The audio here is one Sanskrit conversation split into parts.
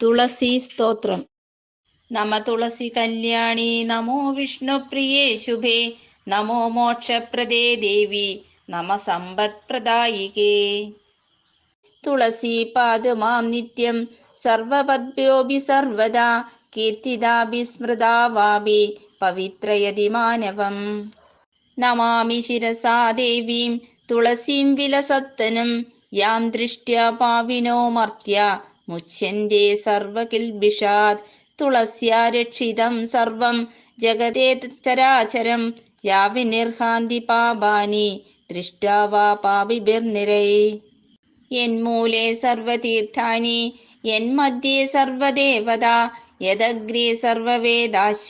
तुलसीस्तोत्रम्। नम कल्याणि नमो विष्णुप्रिये शुभे नमो मोक्षप्रदे मोक्षप्रदेके तुळसी पाद मां नित्यं सर्वपद्भ्योऽपि सर्वदा कीर्तिदाभिस्मृता वापि पवित्रयति मानवम्। नमामि शिरसा देवीं तुळसीं विलसत्तनुं यां दृष्ट्या पाविनो मर्त्या മുച്ഛന്റെ സർവകിൽബിഷാദ് തുളസ്യാരക്ഷിതം സർവം ജഗതേ ചരാചരം യാവിനിർഹാന്തി പാപാനി ദൃഷ്ടാവാ പാപിബിർനിരൈ എന്മൂലേ സർവതീർത്ഥാനി എന്മധ്യേ സർവദേവത യദഗ്രേ സർവവേദാശ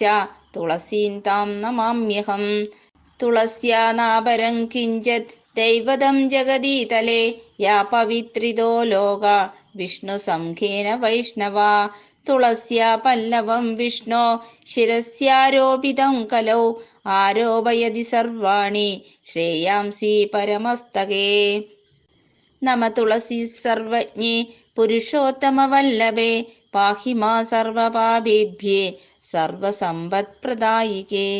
തുളസീന്താം നമാമ്യഹം. തുളസ്യാനാപരം കിഞ്ചത് दैवतं जगदीतले या पवित्रितो लोक विष्णुसंघेन वैष्णवा तुलस्य पल्लवं विष्णो शिरस्यारोपितं कलौ आरोपयति सर्वाणि श्रेयांसि परमस्तके। नम तुळसीस्सर्वज्ञे पुरुषोत्तमवल्लभे पाहि मा सर्वपापेभ्ये सर्वसम्पत्प्रदायिके।